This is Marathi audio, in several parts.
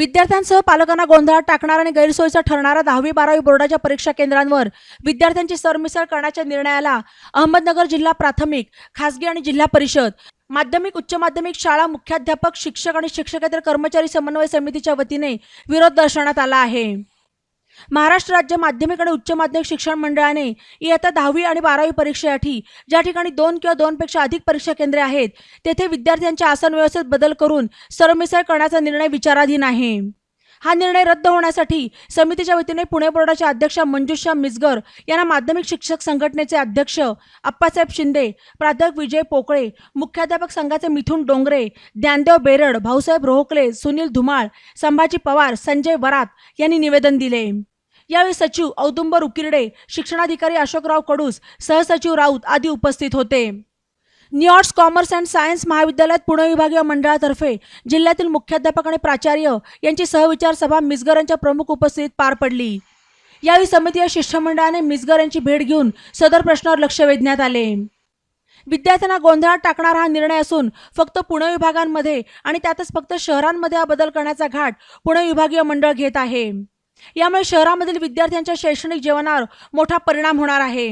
विद्यार्थ्यांसह पालकांना गोंधळात टाकणारा आणि गैरसोयीचा ठरणारा दहावी बारावी बोर्डाच्या परीक्षा केंद्रांवर विद्यार्थ्यांची सरमिसळ करण्याच्या निर्णयाला अहमदनगर जिल्हा प्राथमिक खासगी आणि जिल्हा परिषद माध्यमिक उच्च माध्यमिक शाळा मुख्याध्यापक शिक्षक आणि शिक्षकेतर कर्मचारी समन्वय समितीच्या वतीने विरोध दर्शवण्यात आला आहे. महाराष्ट्र राज्य माध्यमिक आणि उच्च माध्यमिक शिक्षण मंडळाने इयत्ता दहावी आणि बारावी परीक्षेसाठी ज्या ठिकाणी दोन किंवा दोनपेक्षा अधिक परीक्षा केंद्रे आहेत तेथे विद्यार्थ्यांच्या आसन व्यवस्थेत बदल करून सरमिसळ करण्याचा निर्णय विचाराधीन आहे. हा निर्णय रद्द होण्यासाठी समितीच्या वतीने पुणे बोर्डाच्या अध्यक्षा मंजुषा मिसगर यांना माध्यमिक शिक्षक संघटनेचे अध्यक्ष अप्पासाहेब शिंदे प्राध्यापक विजय पोकळे मुख्याध्यापक संघाचे मिथुन डोंगरे ज्ञानदेव बेरड भाऊसाहेब रोहकले सुनील धुमाळ संभाजी पवार संजय वरात यांनी निवेदन दिले. यावेळी सचिव औदुंबर उकिरडे शिक्षणाधिकारी अशोकराव कडूस सहसचिव राऊत आदी उपस्थित होते. न्यूयॉर्क्स कॉमर्स अँड सायन्स महाविद्यालयात पुणे विभागीय मंडळातर्फे जिल्ह्यातील मुख्याध्यापक आणि प्राचार्य यांची सहविचार सभा मिसगर यांच्या प्रमुख उपस्थितीत पार पडली. यावेळी समितीय शिष्टमंडळाने मिसगर यांची भेट घेऊन सदर प्रश्नावर लक्ष वेधण्यात आले. विद्यार्थ्यांना गोंधळात टाकणारा हा निर्णय असून फक्त पुणे विभागांमध्ये आणि त्यातच फक्त शहरांमध्ये हा बदल करण्याचा घाट पुणे विभागीय मंडळ घेत आहे. यामुळे शहरामधील विद्यार्थ्यांच्या शैक्षणिक जीवनावर मोठा परिणाम होणार आहे.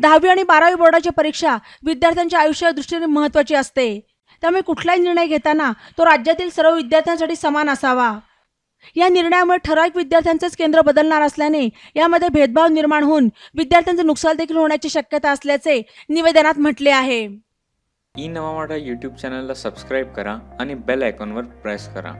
दहावी आणि बारावी बोर्डाची परीक्षा विद्यार्थ्यांच्या आयुष्याच्या दृष्टीने महत्त्वाची असते. त्यामुळे कुठलाही निर्णय घेताना तो राज्यातील सर्व विद्यार्थ्यांसाठी समान असावा. या निर्णयामुळे ठराविक विद्यार्थ्यांचेच केंद्र बदलणार असल्याने यामध्ये भेदभाव निर्माण होऊन विद्यार्थ्यांचे नुकसान देखील होण्याची शक्यता असल्याचे निवेदनात म्हटले आहे. ई नवा यूट्यूब चॅनलला सबस्क्राईब करा आणि बेल आयकॉनवर प्रेस करा.